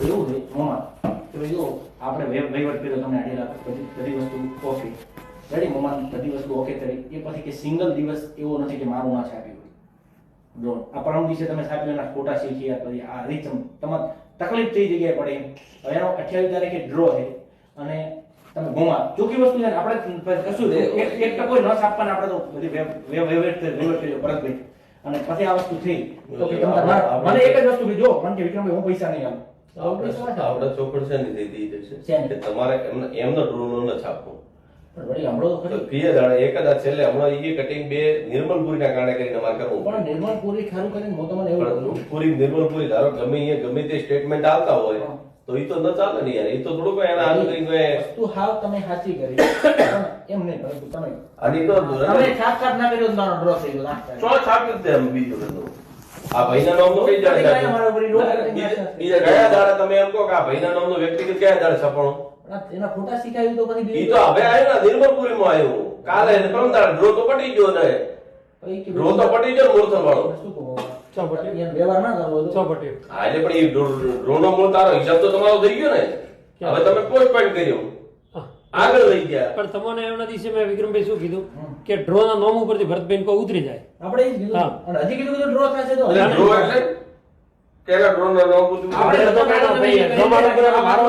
એવું છે મોમાં કે ભાઈ જો આપણે વહી- વહીવટ કર્યો તમને આઈડિયા રાખો બધી બધી વસ્તુ ઓકે રેડી મોમાં બધી વસ્તુ ઓકે કરી એ પછી કે સિંગલ દિવસ એવો નથી કે મારું ના છાપ્યું હોય આ પરમ દિવસે તમે છાપ્યું એના ફોટા શીખ્યા પછી આ રીચમ તમારે તકલીફ થઈ જગ્યાએ પડે હવે એનો અઠ્યાવીસ તારીખે ડ્રો છે અને તમે ગુમા ચોખ્ખી વસ્તુ છે ને આપણે કશું એક ટકો ન છાપવાના આપણે તો બધી વે- વે- વહીવટ કરી- વહીવટ કર્યો ભરતભાઈ અને પછી આ વસ્તુ થઈ. તો કે મને એક જ વસ્તુ કે જો મને કે વિક્રમભાઈ હું પૈસા નહીં આપું. આપણે ચોખડ છે? ને તે જશે કે તમારે એમને એમનો ડ્રોનો ન છાપવો પણ વળી હમણાં તો ખરી. પીએ જાણે એક જ છેલ્લે હમણાં ઈ કટિંગ બે નિર્મલપુરીના કારણે કરીને અમારે કરવું પણ નિર્મલપુરી ખારું કરીને હું તમને એવું પૂરી નિર્મલપુરી ધારો ગમે એ ગમે તે સ્ટેટમેન્ટ આવતા હોય. તો એ તો ન ચાલે ને યાર એ તો થોડુંક એના હાથ કરીને વસ્તુ હાવ તમે સાચી કરી. પણ એમ નહીં પરંતુ તમે આની તો તમે છાપ છાપ ના કર્યો તો મારો ડ્રો થઈ ગયો છાપ્યું તે આમ બીજું બધું. આ ભાઈના નામનો કઈ જાણ બીજા- કયા દાડે તમે એમ કહો કે આ ભાઈના નામનો વ્યક્તિગત કયા દાડે છપાણો? એના ફોટા શીખાયું તો પછી એ તો હવે આવ્યો ને નિર્મલપુરીમાં આવ્યો કાલે પરમ દાડે ડ્રો તો પડી ગયો ને. પછી કે ડ્રો તો પટી ગયો ને મૂળથલ શું કહું ચોપટી. વ્યવહાર ના કરવો ચોપટી હા એટલે પણ એ ડ્રો- મૂળ તારો હિસાબ તો તમારો થઈ ગયો ને. હવે તમે પોસ્ટપોઈન્ટ કર્યો. આગળ લઈ ગયા. પણ તમને એમના દિવસે મેં વિક્રમભાઈ શું કીધું. કે ડ્રો ના નોમ ઉપરથી ભરતબેન કોઈ ઉતરી જાય. આપણે એ જ કીધું. અને હજી કીધું કે ડ્રો થશે તો ડ્રો એટલે નામ આપણે ભાઈ, મારો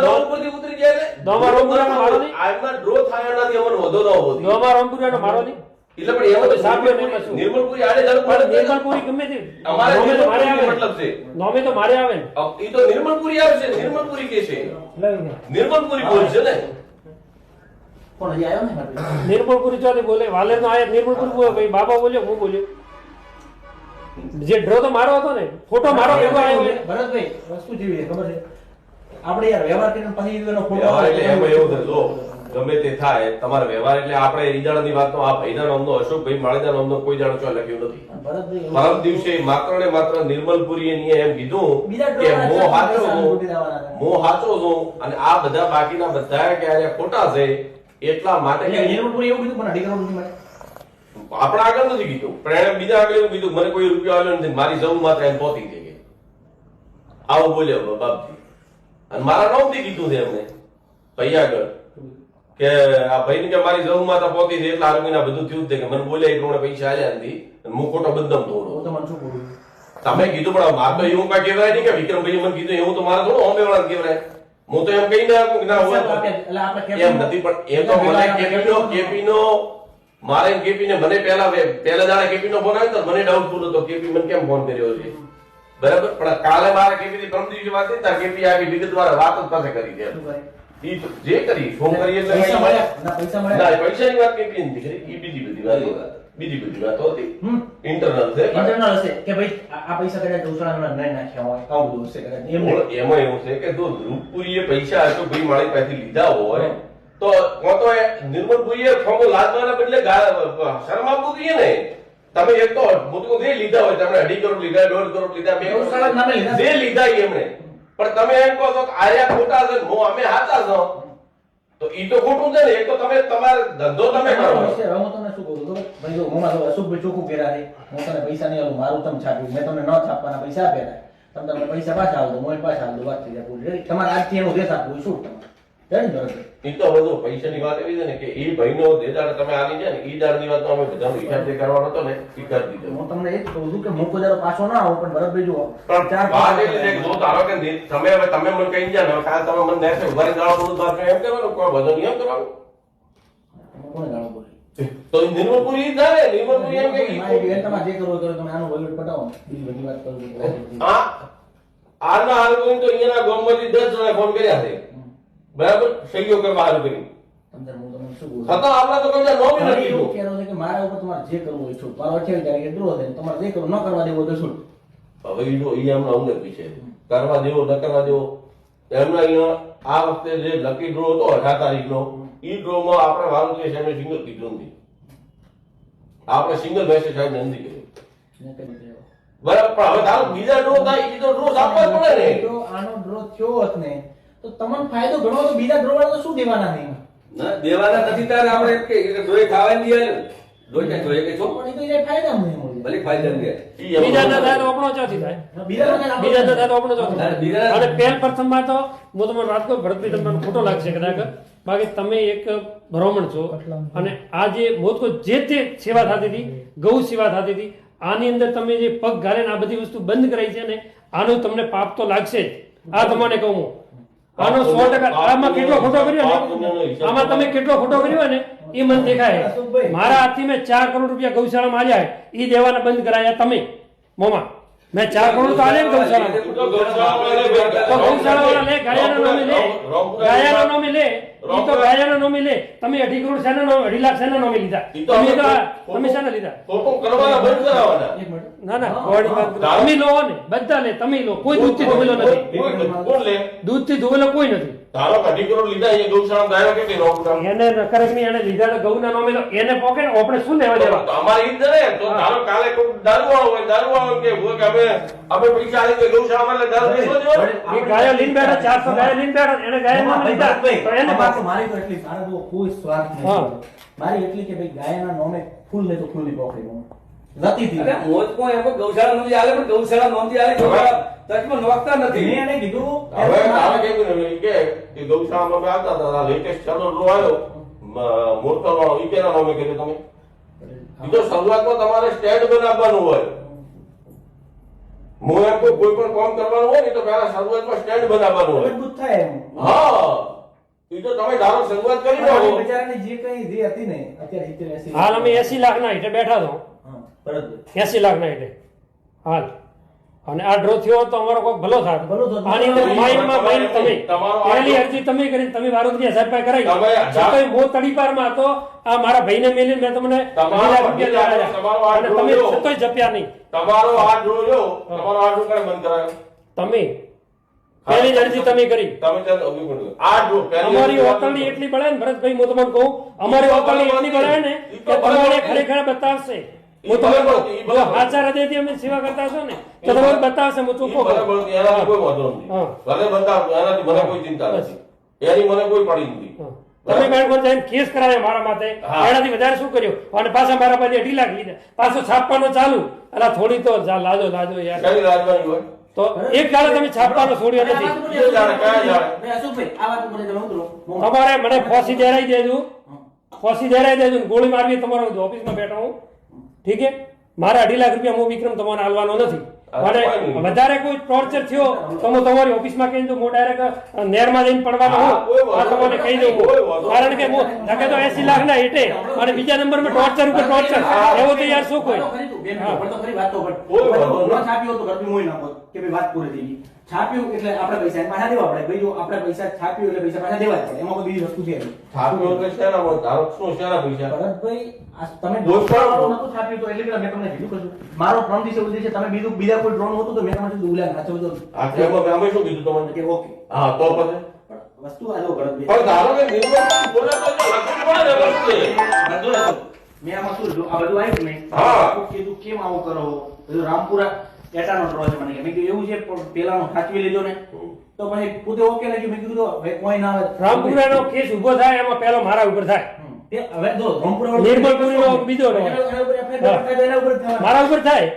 નામ ઉપરથી ઉતરી જાય એટલે? ડ્રોમાં રંગીલાનો મારો નહીં? આમાં ડ્રો થાય અમને વધો ન હોવો જોઈએ. દોમા રામપુરાનો મારો નહીં. એટલે પણ એમાં તો સાહેબ, નિર્મલપુરી- આડે જાડે પણ પડે જ ને. નિર્મલપુરી ગમે તે અમારે તો મારે આવે. મતલબ છે. નોમે તો મારે આવે. ઈ તો નિર્મલપુરી આવશે નિર્મલપુરી કે છે. નિર્મલપુરી બોલ છે ને? પણ હજી આવ્યો ને નિર્મલપુરી ચોથી બોલે વાલેર નો આયા નિર્મલપુરી બોલે ભાઈ બાબા બોલ્યો હું બોલ્યો. જે ડ્રો તો મારો હતો ને ફોટો મારો ભેગો આવ્યો. ભરતભાઈ વસ્તુ જેવી છે ખબર છે? આપણે યાર વ્યવહાર કરીને પછી એનો ફોટો એટલે એમાં એવું થાય જો. ગમે તે થાય તમારે વ્યવહાર એટલે આપણે ઈજાડાની વાતનો આ ભાઈના નામનો અશોકભાઈ માળીના નામનો કોઈ જાણો છો લખ્યું નથી. પરમ દિવસે માત્ર ને માત્ર નિર્મલપુરી એમ કીધું કે મો હાચો. મો હાચો છું અને આ બધા બાકીના બધા કે આર્યા ખોટા છે એટલા માટે કે નિર્મલપુરી એવું કીધું પણ અઢી કરોડ આપણે આગળ નથી કીધું. પણ બીજા આગળ એવું કીધું મને કોઈ રૂપિયો આવ્યો નથી મારી જવું માત્ર એમ પહોંચી ગઈ. કે આવું બોલ્યો બાપજી. અને મારા નામથી કીધું છે એમને ભાઈ આગળ. કે આ ભાઈ કે મારી જવું માતા પહોંચી છે એટલે આરોગ્યના બધું થયું જ કે મને બોલે એ પ્રમાણે પૈસા આલ્યા નથી. હું ખોટો બંધમ બોલું તમે કીધું પણ મારે તો એવું કઈ કહેવાય નહીં કે વિક્રમભાઈ મને કીધું એવું તો મારે થોડું અમે વાળા કહેવાય. હું તો એમ કહી ના કે ના હોય. એમ નથી પણ એ તો મને કેપીનો કેપીનો મારે કેપી ને મને પહેલા પહેલા દાડે કેપી નો ફોન આવ્યો તો મને ડાઉટફુલ હતો કેપી મને કેમ ફોન કર્યો છે? બરાબર? પણ કાલે મારે કેપી થી ત્રણ દિવસ વાત થઈ ત્યાં કેપી આવી વિગતવાર વાત જ પાસે કરી છે? ઈ જે કરી ફોન કરી એટલે પૈસા મળ્યા ના પૈસા ના મળ્યા. એ પૈસાની વાત કેપી નથી કરી. ઈ બીજી બધી વાત બીજી બધી વાત હતી. ઇન્ટરનલ છે ઇન્ટરનલ છે કે ભાઈ આ પૈસા કદાચ ઉછળામાં નહીં નાખ્યા હોય આવું બધું છે કદાચ. એમ એવું છે કે જો રૂપપુરીએ પૈસા અશોકભાઈ માળી પાસેથી લીધા હોય તો કાં તો એ નિર્મલભાઈએ ખોમો લાદવાના બદલે શરમ આપવું જોઈએ ને. તમે એક તો મોટું જે લીધા હોય તમે અઢી કરોડ લીધા દોઢ કરોડ લીધા બે કરોડ લીધા. જે લીધા એમણે. પણ તમે એમ કહો છો કે આર્યા ખોટા છે, હું અમે સાચા છો. તો ઈ તો ખોટું છે ને એક તો તમે તમારો ધંધો તમે કરો. હું તમને શું કહું છું ભાઈ જો, હું અશુભ ચોખ્ખું કર્યા છે. હું તને પૈસા નહીં આવું મારું તમે છાપ્યું મેં તમને ન છાપવાના પૈસા આપ્યા. તમે તમને પૈસા પાછા આલો મોય પાછા આલો વાત થઈ જાય? તમારે આજથી એનો દેશ આપવું શું? તમારે Ready ભરતભાઈ? તો બધું જો પૈસાની વાત એવી છે ને કે એ ભાઈનો જે દાડ તમે આવી છે ને એ દાડની વાત તો અમે બધાનો હિસાબ જે કરવાનો હતો ને એ કરી દીધો. હું તમને એ જ કહું છું કે હું કોઈ પાછો ના આવું પણ ભરતભાઈ જુઓ પણ ચાર વાત એટલી છે જો ધારો કે તમે હવે તમે મને કહી ગયા ને કાલ તમે મને નેસે ઊભા રહી બધું તો એમ કરવાનું કોઈ બધો નિયમ કરવાનો. કોણ ગાળો બોલે તો ઈ નિર્મલપુરી ઈ થાય એમ કે તમારે જે કરો કરો તમે આનો વહીવટ પટાવો. બીજી બધી વાત કરું. હા આ આના હાલ તો અહીંયાના ગોમમાંથી દસ જણા ફોન કર્યા છે. બરાબર? સહીઓ કરવા હાલ કરી? છતાં આપણે તો કોઈ નો બી નથી કીધું. છે કે મારા ઉપર તમારે જે કરવું હોય છૂટ. મારો અઠ્યાવીસ તારીખે ડ્રો છે તમારે જે કરવું ન કરવા દેવું તો છૂટ હવે ઈ જો ઈ એમના અમને પૂછે કરવા દેવો ન કરવા દેવો. એમના અહીંયા આ વખતે જે લકી ડ્રો હતો અઢાર તારીખનો ઈ ડ્રોમાં આપણે સિંગલ કીધું નથી. આપણે સિંગલ મેસેજ સાહેબ નથી કરી બરાબર પણ હવે તારું બીજા ડ્રો થાય ઈ ડ્રો આપવા પડે ને. આનો ડ્રો થયો હોત ને તો તમને ફાયદો ઘણો તો બીજા ડ્રો તો શું દેવાના નહીં? ના દેવાના નથી તારે આપણે કે ડ્રોય ખાવાની દે રોજે જોઈએ કે છો? પણ એ તો એ ફાયદા નહીં મળી ભલે ફાયદા નહીં બીજા ના થાય તો આપણો ચોથી થાય. બીજા ના થાય. તો આપણો ચોથી થાય. બીજા- અને પહેલ પ્રથમમાં તો હું તમને વાત કરું ભરતભાઈ તમને ખોટો લાગશે કદાચ. બાકી તમે એક બ્રાહ્મણ છો. અને આ જે મોટકો જે તે સેવા થતી હતી ગૌ સેવા થતી હતી આની અંદર તમે જે પગ ઘારે ને આ બધી વસ્તુ બંધ કરાઈ છે ને આનું તમને પાપ તો લાગશે જ. આ તમને કહું હું. આનો સો ટકા આમાં કેટલો ખોટો કર્યો ને? આમાં તમે કેટલો ખોટો કર્યો ને? એ મને દેખાય. મારા હાથથી મેં ચાર કરોડ રૂપિયા ગૌશાળામાં આવ્યા એ દેવાના બંધ કરાયા તમે. મોમાં. મેં ચાર કરોડ તો આલે ને ગૌશાળામાં. તો ગૌશાળાવાળા લે ગાયાના નામે લે. ગાયાના નામે લે. ઈ તો ગાયાના નામે લે. તમે અઢી કરોડ શેના નામે અઢી લાખ શેના નામે લીધા. તમે અમે તો તમે શેના લીધા? ખોટું કરવાના બંધ કરાવવાના. એક મિનિટ. ના ના ગોળી વાત તમે લો ને બધા લે તમે લો. કોઈ દૂધથી ધોવેલો નથી. દૂધથી ધોવેલો કોઈ નથી. ધારો કે અઢી કરોડ લીધા એ ગૌશાળા ગાયો કેટલી રોકડા એને નકરકની એને લીધા તો ગૌના નામે એને પોકે આપણે શું લેવા દેવા? અમારે ઈ જ ને. તો ધારો કાલે કોઈ દારૂવાળો હોય દારૂવાળો કે હોય કે અમે અમે પૈસા આલી તો ગૌશાળામાં એટલે દારૂ પીવો જો એ ગાયો લીન બેઠા 400 ગાયો લીન બેઠા એને ગાયો નામે લીધા તો એને અમારે મારી તો એટલી સારા તો કોઈ સ્વાર્થ. નથી. મારી એટલી કે ભાઈ ગાયના નામે ફૂલ ને તો ફૂલની હું નથી થી અરે મોજ કો એમ ગૌશાળા નોંધી આલે પણ ગૌશાળા નોંધી આલે તકમાં નોકતા નથી. મેં એને કીધું હવે મારે કેવું ને કે કે ગૌશાળામાં અમે આવતા હતા લેટેસ્ટ ચાલો લો આવ્યો. મ- મોરતલ વાળો ઈ કેના નામે કર્યો તમે. ઈ શરૂઆતમાં તમારે સ્ટેન્ડ બનાવવાનું હોય. હું એમ કોઈ પણ કામ કરવાનું હોય ને તો પહેલા શરૂઆતમાં સ્ટેન્ડ બનાવવાનું હોય. મજબૂત થાય એમ. હા. ઈ તો તમે ધારો શરૂઆત કરી દો બિચારાની જે કઈ જે હતી ને અત્યારે 70 80 હાલ અમે એસી લાખ ના હેઠે બેઠા છો. એસી લાખ ના એટલે હાલ. અને આ ડ્રો થયો તો અમારો કોઈ ભલો થાત. ભલો આની અંદર માઇન્ડમાં માઇન્ડ તમે. પહેલી અરજી તમે કરી તમે વારોતરીયા સાહેબ પાસે કરાવી. છતાંય મો તડીપારમાં હતો આ મારા ભાઈને મેલીને મેં તમને રૂપિયા અને તમે લ્યો. જપ્યા નહીં. તમારો આ ડ્રો જો તમારો આ ડ્રો કઈ બંધ કરાયો? તમે. પહેલી અરજી તમે કરી. અમારી ઓતરણી એટલી બળે ને ભરતભાઈ હું તમને કહું અમારી ઓતરણી એટલી બળે ને કે તમારે ખરેખર બતાવશે. હું તમે હાચા હૃદયથી અમે સેવા કરતા છો ને તો તમે બતાવશે હું ચૂકો કહું. એનાથી કોઈ વાંધો નથી. ભલે બતાવો, એનાથી મને કોઈ ચિંતા નથી. એની મને કોઈ પડી નથી. તમે બેંક પર જઈને કેસ કરાવે મારા માથે એનાથી વધારે શું કર્યું? અને પાછા મારા પાસે અઢી લાખ લીધા. પાછો છાપવાનો ચાલુ. અલા થોડી તો લાજો લાજો યાર. કઈ રાજવાની હોય? તો એક ગાળો તમે છાપવાનો છોડ્યો નથી. તમારે મને ફોસી દેરાઈ દેજો. ફોસી દેરાઈ દેજો ગોળી મારવી તમારો ઓફિસમાં બેઠો હું. ઠીક છે? મારા અઢી લાખ રૂપિયા હું વિક્રમ તમારે હાલવાનો નથી. અને કોઈ વધારે કોઈ ટોર્ચર થયો તો હું તમારી ઓફિસમાં કહી દઉં હું ડાયરેક્ટ નેરમાં જઈને પડવાનો હું આ તમને કહી દઉં. કારણ કે હું ધકે તો એસી લાખ ના હેઠે અને બીજા નંબરમાં ટોર્ચર ઉપર ટોર્ચર એવો તો યાર શું કોઈ? વાત પૂરી થઈ ગઈ. છાપ્યું એટલે આપણે પૈસા પાછા દેવા પડે. ભાઈ જો આપણે પૈસા છાપ્યું એટલે પૈસા પાછા દેવા પડે. એમાં કોઈ બીજી વસ્તુ છે છાપ્યું એટલે શેના હોય? ધારો શું શેના પૈસા? ભરતભાઈ, તમે છાપ્યું તો એટલે મેં તમને કીધું કશું. મારો ત્રણ દિવસે છે તમે બીજું બીજા કોઈ ડ્રોન હતું તો મેં તમને કીધું ઉલ્યા નાચો તો આ અમે શું કીધું તમને? કે ઓકે હા તો પછી? વસ્તુ આ લો ભરતભાઈ પણ ધારો કે નિર્મળ બોલે તો જો લખવું પડે ને વસ્તુ. મેં આમાં શું આ બધું આવ્યું નહીં? હા. કીધું કેમ આવું કરો? રામપુરા એટાનો ડ્રો છે મને કે. મેં કીધું એવું છે પણ પેલાનો સાચવી લેજો ને. તો પછી પોતે ઓકે લાગ્યું. મેં કીધું તો હવે કોઈ ના આવે રામપુરાનો કેસ ઊભો થાય એમાં પહેલો મારા ઉપર થાય. તે હવે જો રામપુરા વાળો નિર્મલપુરીનો બીજો. મારા ઉપર થાય.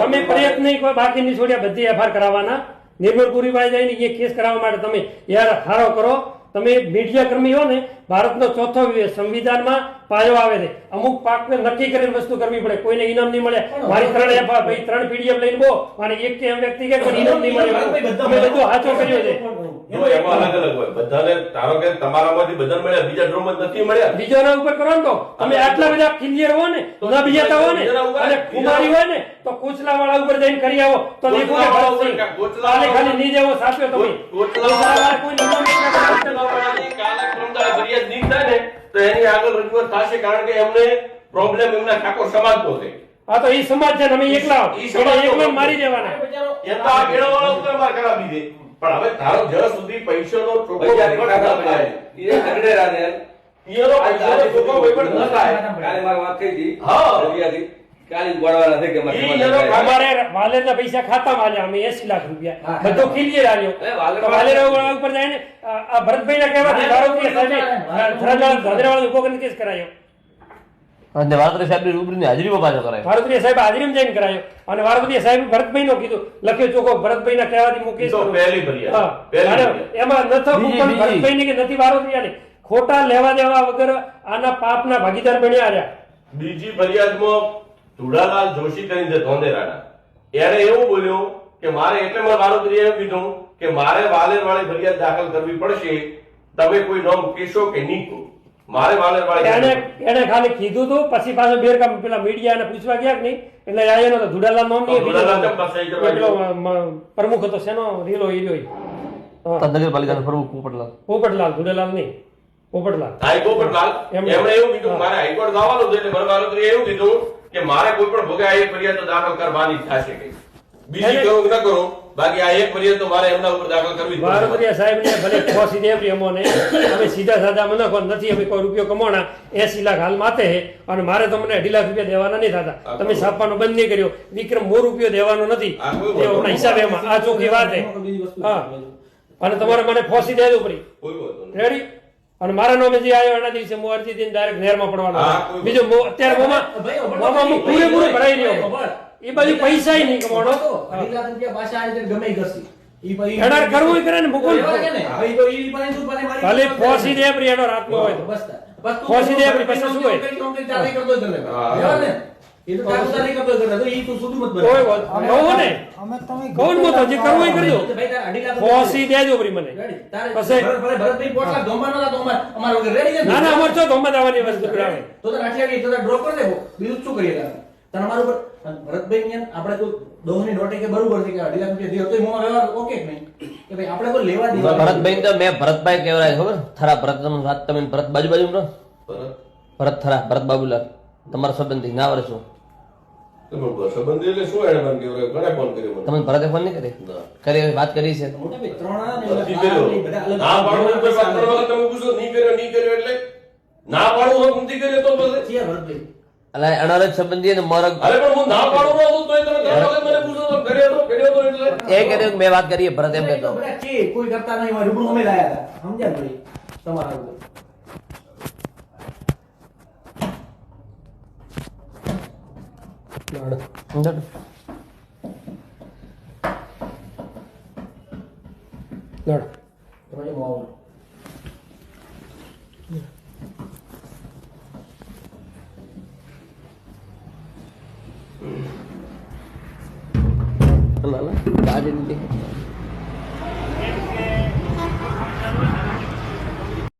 તમે પ્રયત્ન કોઈ બાકી નહીં છોડ્યા બધી એફઆર કરાવવાના. નિર્મળપુરી પાસે જઈને એ કેસ કરાવવા માટે તમે યાર હારો કરો. તમે મીડિયા કર્મી હો ને ભારતનો ચોથો સંવિધાનમાં પાયો આવે છે. અમુક પાકને નક્કી કરીને વસ્તુ કરવી પડે. કોઈને ઇનામ નહીં મળે. મારી ત્રણ એફઆર ભાઈ ત્રણ પીડીએફ લઈને બો અને એક કે એમ વ્યક્તિ કે ઇનામ નહીં મળે. બધું સાચો કર્યો છે. એમાં અલગ અલગ હોય. બધાને ધારો કે તમારામાંથી બધાને મળ્યા બીજા ડ્રોમાં નથી મળ્યા. બીજાના ઉપર કરો તો. તમે આટલા બધા ક્લિયર હો ને ન બીજાતા હો ને અને કુમારી હોય ને તો કોચલા વાળા ઉપર જઈને કરી આવો. તો દેખો કે કોચલા વાળા ભરતસિંહ. ઉપર કોચલા કાલે વાળા ખાલી નહીં જેવો સાચ્યો તમે. કોચલા કોચલા વાળા કોઈ નિયમ નહીં કરતા. કોચલાવાળાની કાલે ક્રમદાય ફરિયાદ નહીં થાય ને તો એની આગળ રજૂઆત થશે કારણ કે એમને પ્રોબ્લેમ એમના ઠાકોર સમાજનો છે. આ તો ઈ સમાજ છે એકલા એકલા મારી દેવાના. એમ તો આ કેળવવાળા ઉપર માર કરાવી દે પણ હવે ધારો જ્યાં સુધી પૈસાનો ચોખ્ખો વહીવટ ન થાય, એ ઝઘડે રાધે એનો પૈસાનો ચોખ્ખો વહીવટ ન થાય. કાલે મારી વાત થઈ હતી. હા. રવિયાથી અમારે પૈસા ખાતા આલ્યા અમે 80 લાખ રૂપિયા. બધો હા. ક્લિયર આલ્યો એ વાલેર ઉપર જાય ને આ આ ભરતભાઈના કહેવાથી કેસ કરાયો. અને વારત્રી સાહેબની રૂબરૂની હાજરીમાં પાછો કરાય. વારોટિયા સાહેબ હાજરીમાં જઈને કરાયો. અને વારોટિયા સાહેબ ભરતભાઈનો કીધું લખ્યો ચોખ્ખો ભરતભાઈના કહેવાથી મૂકી તો પહેલી ફરિયાદ. એમાં નથી પણ બીજી. ભરતભાઈની કે નથી વારોટિયાની ખોટા લેવા દેવા વગર આના પાપના ભાગીદાર બન્યા રહ્યા. બીજી ફરિયાદમાં ધુડાલાલ જોશી કરીને જે ધોંધેરાના એને એવું બોલ્યું કે મારે એટલે મારે વારોતરીએ એમ કીધું કે મારે વાલેર વાળી ફરિયાદ દાખલ કરવી પડશે. તમે કોઈ નામ કેશો કે નહીં કહો? મારે વાલેર વાળી એને એને ખાલી કીધું હતું પછી પાછો બેર કામ પેલા મીડિયાને પૂછવા ગયા કે નહીં? એટલે આયો નતો ધુડાલાલ નોમ નહીં તો ધુડાલાલ કેમ પાછા એ કરવા પેલો મ- મ- પ્રમુખ હતો શેનો રીલો હીરો નગરપાલિકાનો પ્રમુખ પોપટલાલ. પોપટલાલ ધુડાલાલ નહીં. પોપટલાલ. હાઈકોર્ટલાલ એમણે- એમણે એવું કીધું મારે હાઈકોર્ટ જવાનું છે એટલે મને એવું કીધું કે મારે કોઈ પણ ભોગે એક ફરિયાદ દાખલ કરવાની જ થશે. બીજી એને- ન કરું. બાકી આ એક ફરિયાદ તો મારે એમના ઉપર દાખલ કરવી જ સાહેબ ને ભલે ખોસી દેવરી અમોને અમે સીધા સાધા મને કોણ નથી અમે કોઈ રૂપિયો કમાણા એસી લાખ હાલ માથે હે અને મારે તમને અઢી લાખ રૂપિયા દેવાના નહીં થતા. તમે છાપવાનો બંધ નહીં કર્યો. વિક્રમ મો રૂપિયો દેવાનો નથી. આ કોઈ એ વાંધો હમણાં હિસાબે એમાં આ ચોખ્ખી વાત હે. હા અને તમારે મને ફોસી દેવું પડી. રેડી અને મારા નામે જે આવ્યો એના દિવસે હું અરજી દઈને ડાયરેક્ટ નહેરમાં પડવાનો બીજો બીજું અત્યારે મોમાં મોમાં હું પૂરેપૂરો ભરાઈ રહ્યો એ બાજુ પૈસા નહીં કમાણો અઢી લાખ રૂપિયા પાછા આ રીતે ગમે ઘસી. કરવું કરે ને તો તું ફોસી દે પ્રિય એનો રાતનો હોય બસ તું. ફોસી દે આપણી શું હોય? ચાલે કરતો ને? એ તો તારું તારે કરતો જ તો ઈ તું સુધું મત બને. કોઈ વાત કહું ને. કહું ને હું તો જે કરવું એ કરજો. ભાઈ, તારે અઢી લાખ રૂપિયા ફોસી દેજો પ્રી મને. પછી- ભરત- ભરત- ભરતભાઈ પોટ લાખ તો અમાર- અમારા વગર રેડી ના ના અમાર તો ધોમા દાવાની વસ્તુ કરાવે. તો તારે આટલી આટલી તો ડ્રો કરી દેવો. બીજું શું કરીએ ઉપર અને ભરતભાઈ ને આપણે કોઈ દોહની નોટે કે બરોબર છે કે અઢી લાખ રૂપિયા દીધો તો મોંમાં વ્યવહાર ઓકે કે નહીં? કે ભાઈ આપણે કોઈ લેવા દીધો ભરતભાઈ તો મેં ભરતભાઈ કહેવાય ખબર? થરા ભરત તમે વાત તમે ભરત બાજુ બાજુ રહો. ભરત થરા ભરત બાબુલાલ તમારા સંબંધી ના વર્ષો સંબંધી એટલે શું એણે મને કીધું? ઘણે ફોન કર્યો તમે ભરતે ફોન નહીં કરી ના. કરી વાત કરી છે. મોટા ભાઈ ત્રણ આના ને કર્યો. ના તમે પૂછો નહીં કર્યો નહીં કર્યો એટલે? ના નથી કર્યો તો પછી? છીએ ભરતભાઈ એટલે એના જ સંબંધી અને મરગ અરે પણ હું ના પાડું ન તો તોય તમે ત્રણ મને પૂછો તો કર્યો તો કર્યો તો એટલે. એ કર્યું કે મેં વાત કરી ભરત એમ કહેતો. બધા કોઈ કરતા નહીં મારું રૂબરૂ અમે લાયા હતા. સમજ્યા ભાઈ? તમારું લડ? લડો.